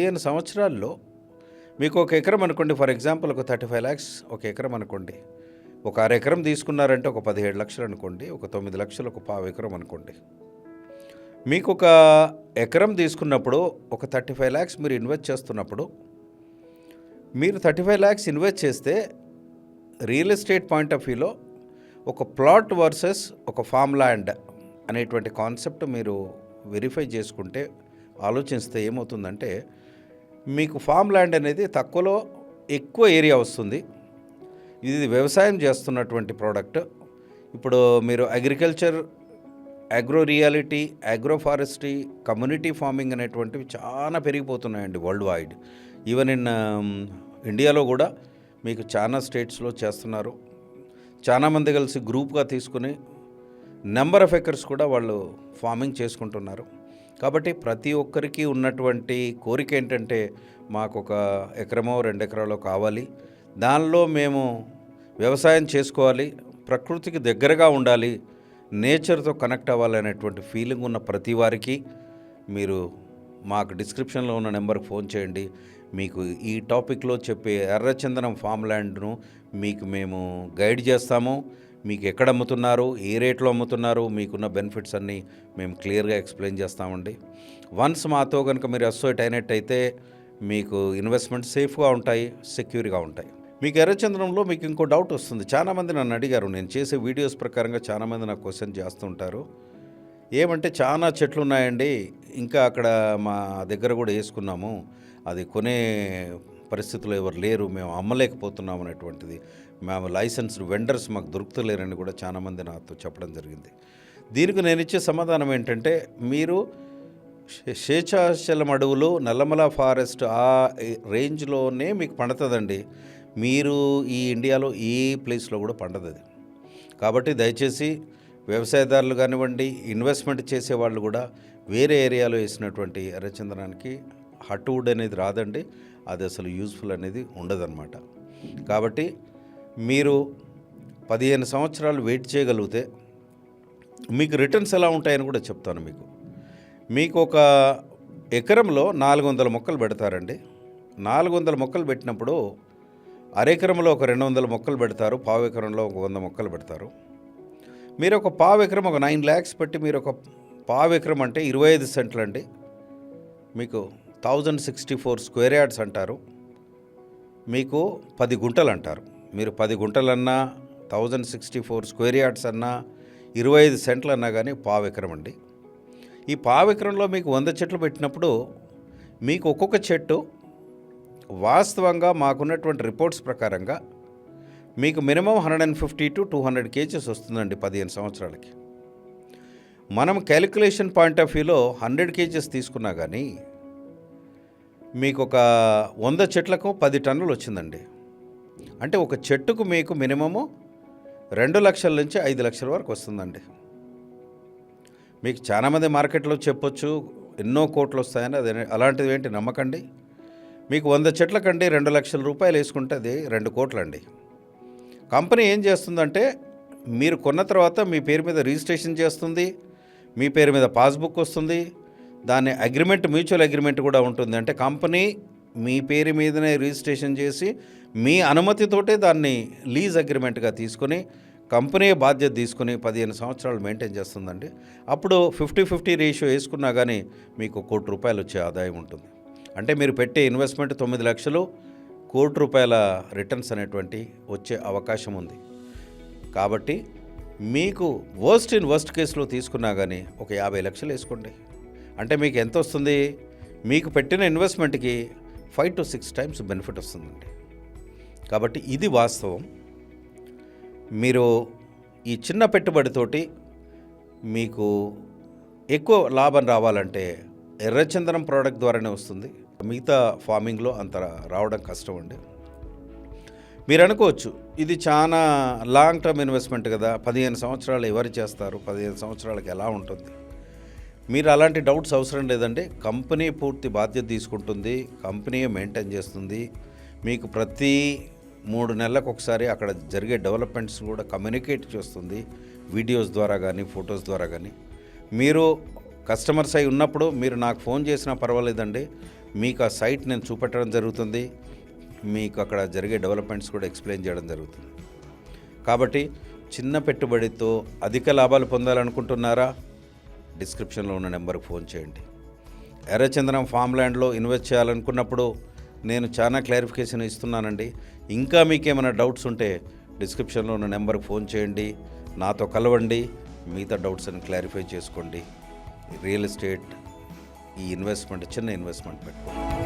పదిహేను సంవత్సరాల్లో మీకు ఒక ఎకరం అనుకోండి. ఫర్ ఎగ్జాంపుల్ ఒక థర్టీ ఫైవ్ ల్యాక్స్ ఒక ఎకరం అనుకోండి. ఒక అర ఎకరం తీసుకున్నారంటే ఒక పదిహేడు లక్షలు అనుకోండి. ఒక తొమ్మిది లక్షలు ఒక పావు ఎకరం అనుకోండి. మీకు ఒక ఎకరం తీసుకున్నప్పుడు ఒక థర్టీ ఫైవ్ ల్యాక్స్ మీరు ఇన్వెస్ట్ చేస్తున్నప్పుడు మీరు థర్టీ ఫైవ్ ల్యాక్స్ ఇన్వెస్ట్ చేస్తే రియల్ ఎస్టేట్ పాయింట్ ఆఫ్ వ్యూలో ఒక ప్లాట్ వర్సెస్ ఒక ఫామ్ ల్యాండ్ అనేటువంటి కాన్సెప్ట్ మీరు వెరిఫై చేసుకుంటే ఆలోచిస్తే ఏమవుతుందంటే మీకు ఫామ్ ల్యాండ్ అనేది తక్కువలో ఎక్కువ ఏరియా వస్తుంది. ఇది వ్యవసాయం చేస్తున్నటువంటి ప్రోడక్ట్ ఇప్పుడు మీరు agriculture agro reality agro forestry community farming అనేటువంటివి చాలా పెరిగిపోతున్నాయండి వరల్డ్ వైడ్ ఈవెన్ ఇన్ ఇండియాలో కూడా మీకు చాలా స్టేట్స్లో చేస్తున్నారు. చాలామంది కలిసి గ్రూప్గా తీసుకుని నెంబర్ ఆఫ్ ఎకర్స్ కూడా వాళ్ళు ఫార్మింగ్ చేసుకుంటున్నారు. కాబట్టి ప్రతి ఒక్కరికి ఉన్నటువంటి కోరిక ఏంటంటే మాకు ఒక ఎకరమో రెండు ఎకరాలో కావాలి. దానిలో మేము వ్యవసాయం చేసుకోవాలి. ప్రకృతికి దగ్గరగా ఉండాలి. నేచర్తో కనెక్ట్ అవ్వాలనేటువంటి ఫీలింగ్ ఉన్న ప్రతి వారికి మీరు మాకు డిస్క్రిప్షన్లో ఉన్న నెంబర్కి ఫోన్ చేయండి. మీకు ఈ టాపిక్లో చెప్పే ఎర్రచందనం ఫామ్ ల్యాండ్ను మీకు మేము గైడ్ చేస్తాము. మీకు ఎక్కడ అమ్ముతున్నారు ఏ రేట్లో అమ్ముతున్నారు మీకున్న బెనిఫిట్స్ అన్నీ మేము క్లియర్గా ఎక్స్ప్లెయిన్ చేస్తామండి. వన్స్ మాతో కనుక మీరు అసోసియేట్ అయినట్టయితే మీకు ఇన్వెస్ట్మెంట్ సేఫ్గా ఉంటాయి సెక్యూర్గా ఉంటాయి. మీకు ఎర్రచంద్రంలో మీకు ఇంకో డౌట్ వస్తుంది. చాలామంది నన్ను అడిగారు నేను చేసే వీడియోస్ ప్రకారంగా చాలామంది నాకు క్వశ్చన్ చేస్తుంటారు. ఏమంటే చాలా చెట్లు ఉన్నాయండి ఇంకా అక్కడ మా దగ్గర కూడా వేసుకున్నాము. అది కొనే పరిస్థితులు ఎవరు లేరు మేము అమ్మలేకపోతున్నాం అనేటువంటిది. మేము లైసెన్స్డ్ వెండర్స్ మాకు దొరుకుతలేరని కూడా చాలామంది నాతో చెప్పడం జరిగింది. దీనికి నేను ఇచ్చే సమాధానం ఏంటంటే మీరు శేషాచలం అడవులు నల్లమల ఫారెస్ట్ ఆ రేంజ్లోనే మీకు పండుతుందండి. మీరు ఈ ఇండియాలో ఏ ప్లేస్లో కూడా పండదు కాబట్టి దయచేసి వ్యవసాయదారులు కానివ్వండి ఇన్వెస్ట్మెంట్ చేసే వాళ్ళు కూడా వేరే ఏరియాలో వేసినటువంటి ఎర్రచందనానికి హట్వుడ్ అనేది రాదండి అది అసలు యూజ్ఫుల్ అనేది ఉండదన్నమాట. కాబట్టి మీరు పదిహేను సంవత్సరాలు వెయిట్ చేయగలిగితే మీకు రిటర్న్స్ ఎలా ఉంటాయని కూడా చెప్తాను మీకు. మీకు ఒక ఎకరంలో నాలుగు వందల మొక్కలు పెడతారండి. నాలుగు వందల మొక్కలు పెట్టినప్పుడు అరెకరంలో ఒక రెండు వందల మొక్కలు పెడతారు పావు ఎకరంలో ఒక వంద మొక్కలు పెడతారు. మీరు ఒక పావు ఎకరం ఒక నైన్ ల్యాక్స్ పెట్టి మీరు ఒక పావు ఎకరం అంటే ఇరవై ఐదు సెంట్లు అండి మీకు thousand sixty four square yards అంటారు. మీకు పది గుంటలు అంటారు. మీరు పది గుంటలన్నా thousand sixty four square yards అన్నా ఇరవై ఐదు సెంట్లు అన్నా కానీ పావు అండి. ఈ పావు మీకు వంద చెట్లు పెట్టినప్పుడు మీకు ఒక్కొక్క చెట్టు వాస్తవంగా మాకున్నటువంటి రిపోర్ట్స్ ప్రకారంగా మీకు minimum hundred and fifty to two hundred kgs వస్తుందండి పదిహేను సంవత్సరాలకి. మనం క్యాలిక్యులేషన్ పాయింట్ ఆఫ్ వ్యూలో హండ్రెడ్ కేజెస్ తీసుకున్నా కానీ మీకు ఒక వంద చెట్లకు పది టన్నులు వచ్చిందండి. అంటే ఒక చెట్టుకు మీకు మినిమము రెండు లక్షల నుంచి ఐదు లక్షల వరకు వస్తుందండి. మీకు చాలామంది మార్కెట్లో చెప్పొచ్చు ఎన్నో కోట్లు వస్తాయని అది అలాంటిది ఏంటి నమ్మకండి? మీకు వంద చెట్లకండి రెండు లక్షల రూపాయలు వేసుకుంటే అది రెండు కోట్లండి. కంపెనీ ఏం చేస్తుందంటే మీరు కొన్న తర్వాత మీ పేరు మీద రిజిస్ట్రేషన్ చేస్తుంది మీ పేరు మీద పాస్బుక్ వస్తుంది దాని అగ్రిమెంట్ మ్యూచువల్ అగ్రిమెంట్ కూడా ఉంటుంది. అంటే కంపెనీ మీ పేరు మీదనే రిజిస్ట్రేషన్ చేసి మీ అనుమతితోటే దాన్ని లీజ్ అగ్రిమెంట్గా తీసుకొని కంపెనీ బాధ్యత తీసుకుని పదిహేను సంవత్సరాలు మెయింటైన్ చేస్తుందండి. అప్పుడు ఫిఫ్టీ ఫిఫ్టీ రేషియో వేసుకున్నా కానీ మీకు కోటి రూపాయలు వచ్చే ఆదాయం ఉంటుంది. అంటే మీరు పెట్టే ఇన్వెస్ట్మెంట్ తొమ్మిది లక్షలు కోటి రూపాయల రిటర్న్స్ అనేటువంటి వచ్చే అవకాశం ఉంది. కాబట్టి మీకు వర్స్ట్ ఇన్ వర్స్ట్ కేసులో తీసుకున్నా కానీ ఒక యాభై లక్షలు వేసుకోండి. అంటే మీకు ఎంత వస్తుంది? మీకు పెట్టిన ఇన్వెస్ట్మెంట్కి five to six times benefit వస్తుందండి. కాబట్టి ఇది వాస్తవం. మీరు ఈ చిన్న పెట్టుబడితోటి మీకు ఎక్కువ లాభం రావాలంటే ఎర్రచందనం ప్రోడక్ట్ ద్వారానే వస్తుంది. మిగతా ఫార్మింగ్లో అంత రావడం కష్టం అండి. మీరు అనుకోవచ్చు ఇది చాలా లాంగ్ టర్మ్ ఇన్వెస్ట్మెంట్ కదా పదిహేను సంవత్సరాలు ఎవరు చేస్తారు పదిహేను సంవత్సరాలకి ఎలా ఉంటుంది? మీరు అలాంటి డౌట్స్ అవసరం లేదండి. కంపెనీ పూర్తి బాధ్యత తీసుకుంటుంది. కంపెనీ మెయింటైన్ చేస్తుంది. మీకు ప్రతి మూడు నెలలకు ఒకసారి అక్కడ జరిగే డెవలప్మెంట్స్ కూడా కమ్యూనికేట్ చేస్తుంది. వీడియోస్ ద్వారా కానీ ఫొటోస్ ద్వారా కానీ. మీరు కస్టమర్స్ అయి ఉన్నప్పుడు మీరు నాకు ఫోన్ చేసినా పర్వాలేదండి. మీకు ఆ సైట్ నేను చూపెట్టడం జరుగుతుంది. మీకు అక్కడ జరిగే డెవలప్మెంట్స్ కూడా ఎక్స్ప్లెయిన్ చేయడం జరుగుతుంది. కాబట్టి చిన్న పెట్టుబడితో అధిక లాభాలు పొందాలనుకుంటున్నారా? డిస్క్రిప్షన్లో ఉన్న నెంబర్కి ఫోన్ చేయండి. ఎర్రచందనం ఫామ్ ల్యాండ్లో ఇన్వెస్ట్ చేయాలనుకున్నప్పుడు నేను చాలా క్లారిఫికేషన్ ఇస్తున్నానండి. ఇంకా మీకేమైనా డౌట్స్ ఉంటే డిస్క్రిప్షన్లో ఉన్న నెంబర్కి ఫోన్ చేయండి. నాతో కలవండి. మిగతా డౌట్స్ అని క్లారిఫై చేసుకోండి. రియల్ ఎస్టేట్ ఈ ఇన్వెస్ట్మెంట్ చిన్న ఇన్వెస్ట్మెంట్ పెట్టుకోండి.